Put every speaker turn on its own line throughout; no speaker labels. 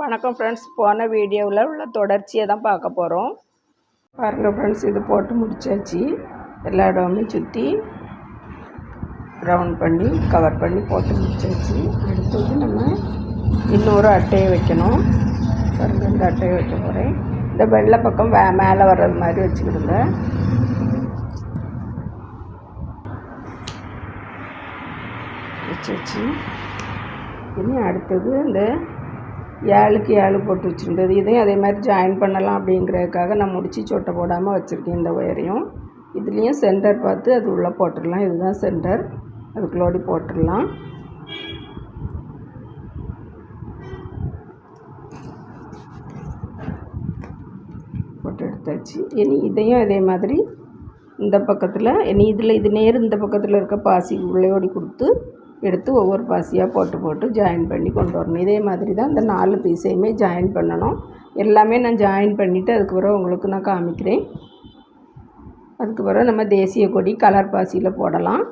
வணக்கம் ஃப்ரெண்ட்ஸ் போன வீடியோவில் உள்ள தொடர்ச்சியை தான் பார்க்க போகிறோம் பாருங்கள் ஃப்ரெண்ட்ஸ் இது போட்டு முடிச்சாச்சு. எல்லா இடமுமே சுற்றி ரவுண்ட் பண்ணி கவர் பண்ணி போட்டு முடிச்சாச்சு. அடுத்தது நம்ம இன்னொரு அட்டையை வைக்கணும். பாருங்கள் இந்த அட்டையை வைக்க போகிறேன் இந்த வெள்ளை பக்கம் வே மேலே வர்றது மாதிரி வச்சுக்கிடுங்க. வச்சாச்சு. இனி அடுத்தது இந்த ஏழுக்கு ஏழு போட்டு வச்சுருந்தது. இதையும் அதே மாதிரி ஜாயின் பண்ணலாம் அப்படிங்கிறதுக்காக நான் முடிச்சு சொட்டை போடாமல் வச்சுருக்கேன் இந்த ஒயரையும் இதுலேயும் சென்டர் பார்த்து அது உள்ளே போட்டுடலாம். இதுதான் சென்டர் அதுக்குள்ளோடி போட்டுடலாம். போட்டு எடுத்தாச்சு. இனி இதையும் அதே மாதிரி இந்த பக்கத்தில் இனி இதில் இது நேர் இந்த பக்கத்தில் இருக்க பாசி உள்ளேயோடி கொடுத்து எடுத்து ஒவ்வொரு பாசியாக போட்டு போட்டு ஜாயின் பண்ணி கொண்டு வரணும். இதே மாதிரி தான் இந்த நாலு பீஸையுமே ஜாயின் பண்ணணும். எல்லாமே நான் ஜாயின் பண்ணிவிட்டு அதுக்கு உங்களுக்கு நான் காமிக்கிறேன். அதுக்கு பிறகு நம்ம தேசிய கொடி கலர் பாசியில் போடலாம்.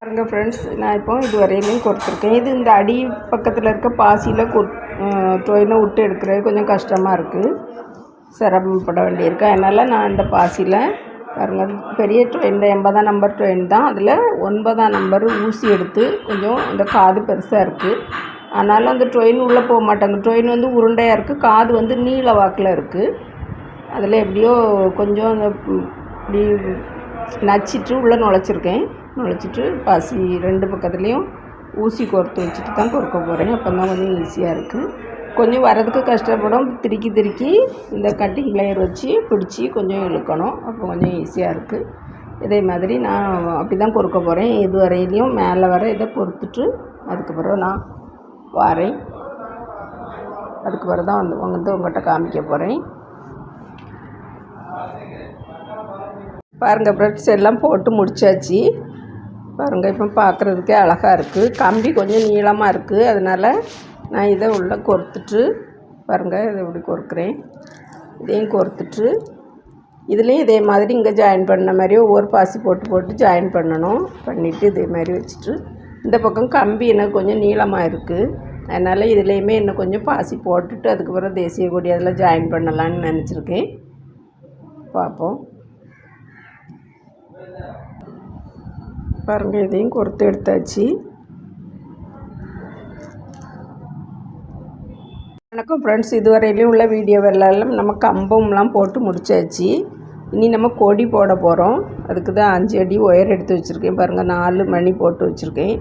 பாருங்க ஃப்ரெண்ட்ஸ் நான் இப்போ இது வரையிலையும் கொடுத்துருக்கேன். இது இந்த அடி பக்கத்தில் இருக்க பாசியில் கொ டொயினை விட்டு எடுக்கிறது கொஞ்சம் கஷ்டமாக இருக்குது சிரமப்பட வேண்டியிருக்கேன் அதனால் நான் இந்த பாசியில் பாருங்கள் பெரிய ட்ரெயின் தான் எண்பதாம் நம்பர் ட்ரெயின் தான். அதில் ஒன்பதாம் நம்பர் ஊசி எடுத்து கொஞ்சம் இந்த காது பெருசாக இருக்குது அதனால் அந்த ட்ரெயின் உள்ளே போக மாட்டாங்க. ட்ரெயின் வந்து உருண்டையாக இருக்குது காது வந்து நீள வாக்கில் இருக்குது அதில் எப்படியோ கொஞ்சம் அந்த இப்படி நச்சிட்டு உள்ளே நுழைச்சிருக்கேன். நுழைச்சிட்டு பாசி ரெண்டு பக்கத்துலேயும் ஊசி கோர்த்து வச்சுட்டு தான் கொடுக்க போகிறேன் அப்போ தான் கொஞ்சம் ஈஸியாக இருக்குது கொஞ்சம் வரதுக்கு கஷ்டப்படும். திருக்கி திருக்கி இந்த கட்டிங் பிளேயர் வச்சு பிடிச்சி கொஞ்சம் இழுக்கணும். அப்போ கொஞ்சம் ஈஸியாக இருக்குது இதே மாதிரி நான் அப்படி தான் பொறுக்க போகிறேன் இது வரையிலையும் மேலே வர இதை பொறுத்துட்டு அதுக்கப்புறம் நான் வரேன். அதுக்கு பிறகு தான் வந்து வந்து உங்கள்கிட்ட காமிக்க போகிறேன் பாருங்கள் ப்ரெட்ஸ் எல்லாம் போட்டு முடிச்சாச்சு. பாருங்கள் இப்போ பார்க்குறதுக்கே அழகாக இருக்குது கம்பி கொஞ்சம் நீளமாக இருக்குது அதனால் நான் இதை உள்ளே கொறுத்துட்டு பாருங்கள் இதை இப்படி கோர்க்குறேன். இதையும் கொறுத்துட்டு இதுலேயும் இதே மாதிரி இங்கே ஜாயின் பண்ண மாதிரி ஒவ்வொரு பாசி போட்டு போட்டு ஜாயின் பண்ணணும். பண்ணிவிட்டு இதே மாதிரி வச்சுட்டு இந்த பக்கம் கம்பி எனக்கு கொஞ்சம் நீளமாக இருக்குது அதனால் இதுலேயுமே இன்னும் கொஞ்சம் பாசி போட்டுட்டு அதுக்கப்புறம் தேசிய கொடி அதில் ஜாயின் பண்ணலான்னு நினச்சிருக்கேன். பார்ப்போம். பாருங்கள் இதையும் கொடுத்து எடுத்தாச்சு. வணக்கம் ஃப்ரெண்ட்ஸ் இதுவரையிலையும் உள்ள வீடியோவெல்லாம் நம்ம கம்பம்லாம் போட்டு முடிச்சாச்சு. இனி நம்ம கொடி போட போகிறோம் அதுக்கு தான் அஞ்சு அடி ஒயர் எடுத்து வச்சுருக்கேன். பாருங்கள் நாலு மணி போட்டு வச்சுருக்கேன்.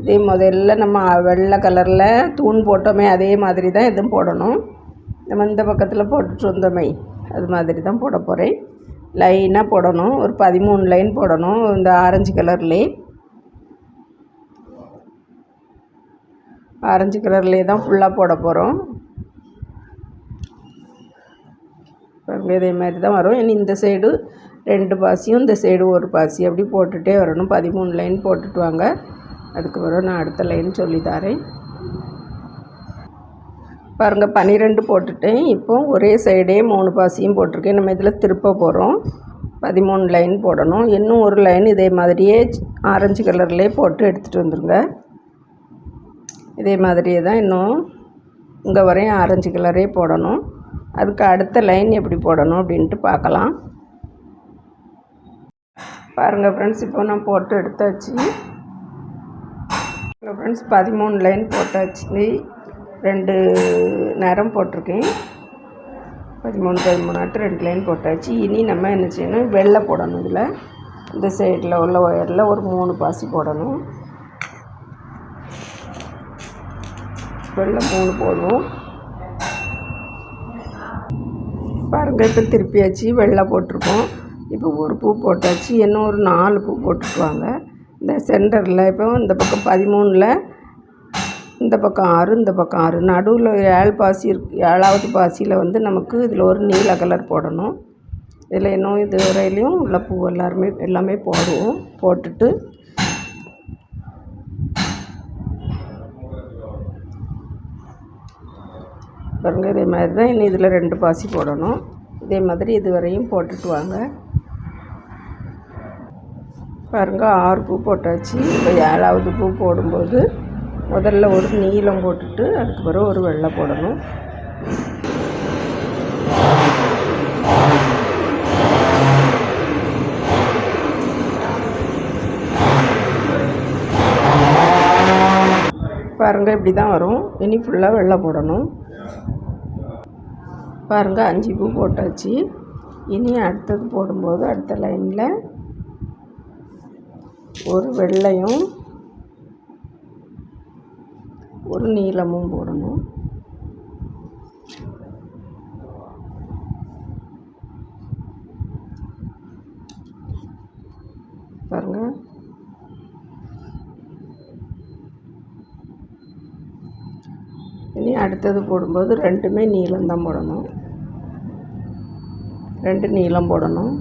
இதே முதல்ல நம்ம வெள்ளை கலரில் தூண் போட்டோமே அதே மாதிரி தான் இதுவும் போடணும். நம்ம இந்த பக்கத்தில் போட்டுட்டு வந்தோமே அது மாதிரி தான் போட போகிறேன் லைனாக போடணும். ஒரு பதிமூணு லைன் போடணும் இந்த ஆரஞ்சு கலர்லேயே ஆரஞ்சு கலர்லேயே தான் ஃபுல்லாக போட போகிறோம் பாருங்கள் இதே மாதிரி தான் வரும். இனி இந்த சைடு ரெண்டு பாசியும் இந்த சைடு ஒரு பாசி. அப்படி போட்டுகிட்டே வரணும். பதிமூணு லைன் போட்டுட்டு வாங்க. அதுக்கப்புறம் நான் அடுத்த லைன் சொல்லி தரேன். பாருங்கள் பன்னிரெண்டு போட்டுட்டேன். இப்போ ஒரே சைடே மூணு பாசியும் போட்டிருக்கேன். நம்ம இதில் திருப்ப போகிறோம் பதிமூணு லைன் போடணும். இன்னும் ஒரு லைன் இதே மாதிரியே ஆரஞ்சு கலர்லேயே போட்டு எடுத்துகிட்டு வந்துடுங்க இதே மாதிரியே தான் இன்னும் இங்கே வரையும் ஆரஞ்சு கலரே போடணும். அதுக்கு அடுத்த லைன் எப்படி போடணும் அப்படின்ட்டு பார்க்கலாம். பாருங்கள் ஃப்ரெண்ட்ஸ் இப்போ நான் போட்டு எடுத்தாச்சு. ஃப்ரெண்ட்ஸ் பதிமூணு லைன் போட்டாச்சு. ரெண்டு நேரம் போட்டிருக்கேன். பதிமூணு பதிமூணாட்டு ரெண்டு லைன் போட்டாச்சு. இனி நம்ம என்ன செய்யணும்? வெள்ளை போடணும் இதில். இந்த சைடில் உள்ள ஒயரில் ஒரு மூணு பாசி போடணும். வெள்ளை மூணு போடுவோம். பாருங்கள் இப்போ திருப்பியாச்சு வெள்ளை போட்டிருக்கோம். இப்போ ஒரு பூ போட்டாச்சு இன்னும் ஒரு நாலு பூ போட்டுக்குவாங்க. இந்த சென்டரில் இப்போ இந்த பக்கம் பதிமூணில் இந்த பக்கம் ஆறு இந்த பக்கம் ஆறு. நடுவில் ஏழு பாசி இருக்கு ஏழாவது பாசியில் வந்து நமக்கு இதில் ஒரு நீல கலர் போடணும். இதில் இன்னும் இது வரையிலையும் உள்ள பூ எல்லாருமே எல்லாமே போடுவோம் போட்டுட்டு பாருங்க இதே மாதிரி தான் இன்னும் இதில் ரெண்டு பாசி போடணும். இதே மாதிரி இது வரையும் போட்டுட்டு வாங்க. பாருங்க ஆறு பூ போட்டாச்சு. இப்போ ஏழாவது பூ போடும்போது முதல்ல ஒரு நீளம் போட்டுட்டு அதுக்கு பிறகு ஒரு வெள்ளை போடணும். பாருங்கள் இப்படி தான் வரும். இனி ஃபுல்லாக வெள்ளை போடணும். பாருங்கள் அஞ்சு பூ போட்டாச்சு. இனி அடுத்தது போடும்போது அடுத்த லைனில் ஒரு வெள்ளையும் ஒரு நீளமும் போடணும் பாருங்கள் இனி அடுத்தது போடும்போது ரெண்டுமே நீளம் தான் போடணும். ரெண்டு நீளம் போடணும்.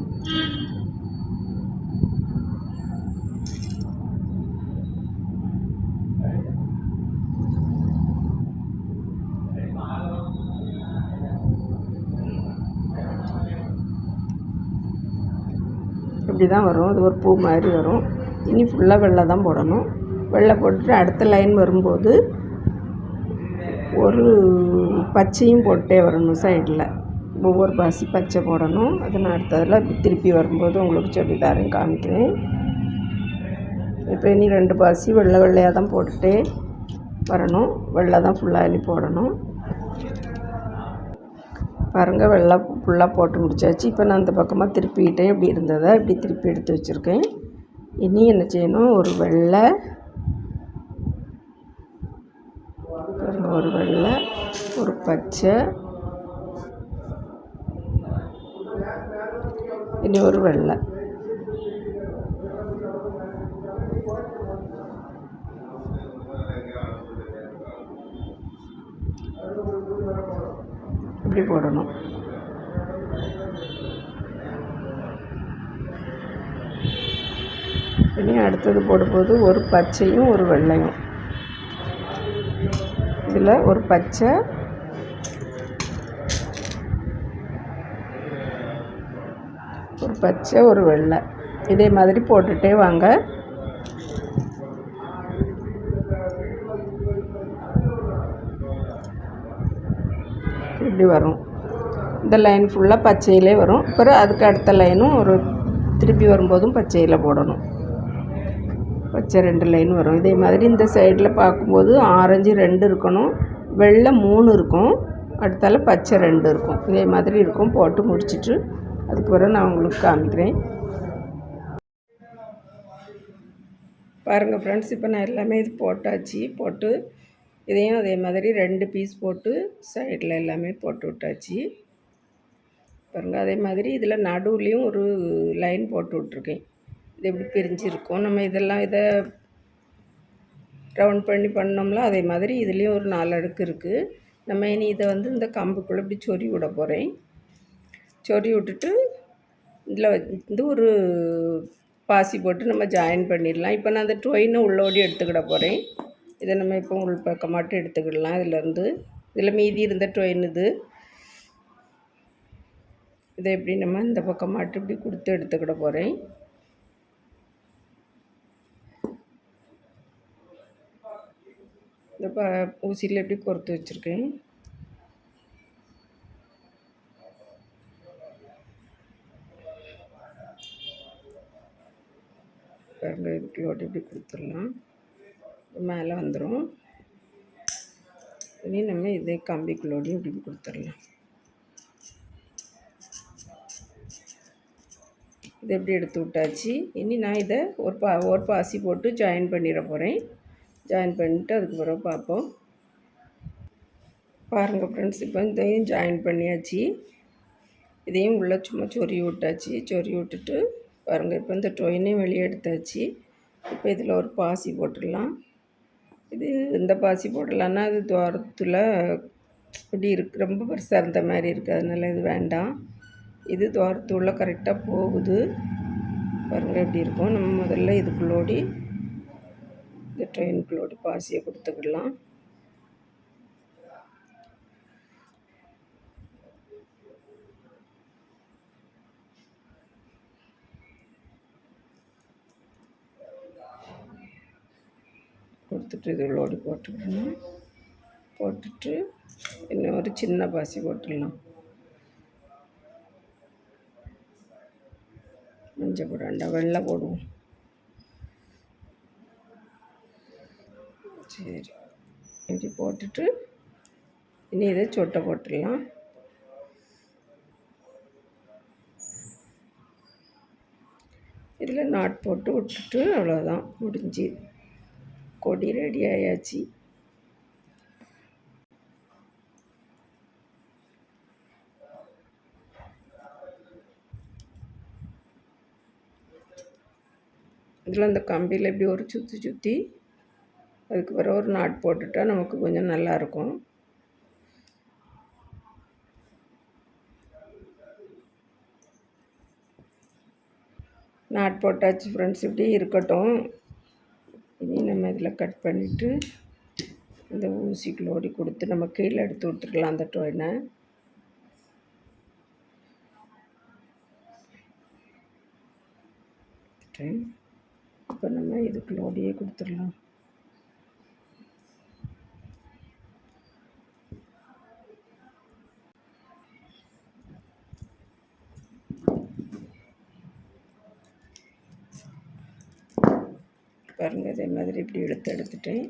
இப்படி தான் வரும். அது ஒரு பூ மாதிரி வரும். இனி ஃபுல்லாக வெள்ளை தான் போடணும். வெள்ளை போட்டுட்டு அடுத்த லைன் வரும்போது ஒரு பச்சையும் போட்டே வரணும் சைடில் ஒவ்வொரு பாசி பச்சை போடணும். அதை நான் அடுத்ததில் திருப்பி வரும்போது உங்களுக்கு சொல்லி காமிக்கிறேன். இப்போ இனி ரெண்டு பாசி வெள்ளை வெள்ளையாக தான் போட்டுகிட்டே வரணும். வெள்ளை தான் ஃபுல்லாக இனி போடணும். பாருங்கள் வெள்ளை ஃபுல்லாக போட்டு முடிச்சாச்சு. இப்போ நான் அந்த பக்கமாக திருப்பிக்கிட்டேன் இப்படி இருந்ததை இப்படி திருப்பி எடுத்து வச்சுருக்கேன். இனி என்ன செய்யணும்? ஒரு வெள்ளை பாருங்கள் ஒரு வெள்ளை ஒரு பச்சை. இனி ஒரு வெள்ளை. இப்படி போடணும். இனி அடுத்தது போடும்போது ஒரு பச்சையும் ஒரு வெள்ளையும். இதில் ஒரு பச்சை ஒரு பச்சை ஒரு வெள்ளை. இதே மாதிரி போட்டுகிட்டே வாங்க. இப்படி வரும். இந்த லைன் ஃபுல்லாக பச்சையிலே வரும். அப்புறம் அதுக்கு அடுத்த லைனும் ஒரு திருப்பி வரும்போதும் பச்சையில் போடணும். பச்சை ரெண்டு லைன் வரும். இதே மாதிரி இந்த சைடில் பார்க்கும்போது ஆரஞ்சு ரெண்டு இருக்கணும். வெள்ளை மூணு இருக்கும். அடுத்தால பச்சை ரெண்டு இருக்கும். இதே மாதிரி இருக்கும். போட்டு முடிச்சிட்டு அதுக்கு பிறகு நான் உங்களுக்கு காமிக்கிறேன். பாருங்கள் ஃப்ரெண்ட்ஸ் இப்போ நான் எல்லாமே இது போட்டாச்சு. போட்டு இதையும் அதே மாதிரி ரெண்டு பீஸ் போட்டு சைடில் எல்லாமே போட்டு விட்டாச்சு. பாருங்கள் அதே மாதிரி இதில் நடுவுலேயும் ஒரு லைன் போட்டு விட்ருக்கேன் இது எப்படி பிரிஞ்சிருக்கும் நம்ம இதெல்லாம் இதை ரவுண்ட் பண்ணி பண்ணோம்ல அதே மாதிரி இதுலேயும் ஒரு நாலு அடுக்கு இருக்குது நம்ம இனி இதை வந்து இந்த கம்புக்குள்ளே இப்படி சொறி விட போகிறேன் சொறி விட்டுட்டு இதில் வந்து ஒரு பாசி போட்டு நம்ம ஜாயின் பண்ணிடலாம். இப்போ நான் அந்த டொயினை உள்ளோடி எடுத்துக்கிட போகிறேன் இதை நம்ம இப்போ உள் பக்கம் மட்டும் எடுத்துக்கிடலாம். இதிலேருந்து இதில் மீதி இருந்த டொயின் இது. இதை எப்படி நம்ம இந்த பக்கம் மட்டும் இப்படி கொடுத்து எடுத்துக்கிட போகிறேன் இந்த ப ஊசியில் எப்படி கொறுத்து வச்சுருக்கேன் பாருங்கள் இதுக்குள்ளோட்டி இப்படி கொடுத்துடலாம் மேலே வந்துடும் இனி நம்ம இதே கம்பிக்குள்ளோடையும் இப்படி கொடுத்துடலாம். இதை எப்படி எடுத்து விட்டாச்சு? இனி நான் இதை ஒரு பா ஒரு பாசி போட்டு ஜாயின் பண்ணிட போகிறேன் ஜாயின் பண்ணிவிட்டு அதுக்கு பிறகு பார்ப்போம். பாருங்கள் ஃப்ரெண்ட்ஸ் இப்போ இதையும் ஜாயின் பண்ணியாச்சு. இதையும் உள்ளே சும்மா சொறி விட்டாச்சு. சொறி விட்டுட்டு பாருங்கள் இப்போ இந்த டொயினையும் வெளியே எடுத்தாச்சு. இப்போ இதில் ஒரு பாசி போட்டுடலாம். இது இந்த பாசி போடலான்னா அது துவாரத்தில் இப்படி இருக்கு ரொம்ப பெருசாக இருந்த மாதிரி இருக்குது அதனால் இது வேண்டாம். இது துவாரத்துள்ள கரெக்டாக போகுது. பாருங்கள் எப்படி இருக்கும். நம்ம முதல்ல இதுக்குள்ளோடி இந்த ட்ரெயினுக்குள்ளோடி பாசியை கொடுத்துக்கிடலாம். கொடுத்துட்டு இது லோடி போட்டுக்கணும். போட்டுட்டு இன்னும் ஒரு சின்ன பாசி போட்டுடலாம். மஞ்சள் போட வேண்டாம் வெள்ளை போடுவோம். சரி. இப்படி போட்டுட்டு இனி இதை சொட்டை போட்டுடலாம். இதில் நாட் போட்டு விட்டுட்டு அவ்வளோதான். முடிஞ்சு. கொடி ரெடி ஆயாச்சு. இதில் அந்த கம்பியில் இப்படி ஒரு சுற்றி சுற்றி அதுக்கு பிறகு ஒரு நாட் போட்டுட்டா நமக்கு கொஞ்சம் நல்லாயிருக்கும் நாட் போட்டாச்சு ஃப்ரெண்ட்ஸ் இப்படி இருக்கட்டும். இதையும் நம்ம இதில் கட் பண்ணிவிட்டு இந்த ஊசிக்குள்ளோடி கொடுத்து நம்ம கீழே எடுத்து விட்டுருக்கலாம் அந்த டொயினை இப்போ நம்ம இதுக்குள்ளோடியே கொடுத்துடலாம். பாருங்கள் இதே மாதிரி இப்படி எடுத்து எடுத்துட்டேன்.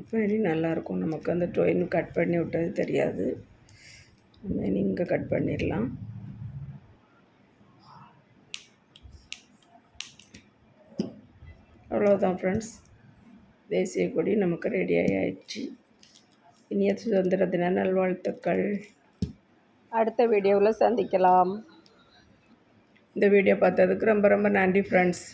இப்போ இனி நல்லாயிருக்கும் நமக்கு அந்த டொயின் கட் பண்ணி விட்டது தெரியாது. நம்ம இனி இங்கே கட் பண்ணிடலாம். அவ்வளோதான் ஃப்ரெண்ட்ஸ் தேசிய கொடி நமக்கு ரெடி ஆகிடுச்சு இனிய சுதந்திர தின நல்வாழ்த்துக்கள். அடுத்த வீடியோவில் சந்திக்கலாம். இந்த வீடியோ பார்த்ததுக்கு ரொம்ப ரொம்ப நன்றி ஃப்ரெண்ட்ஸ்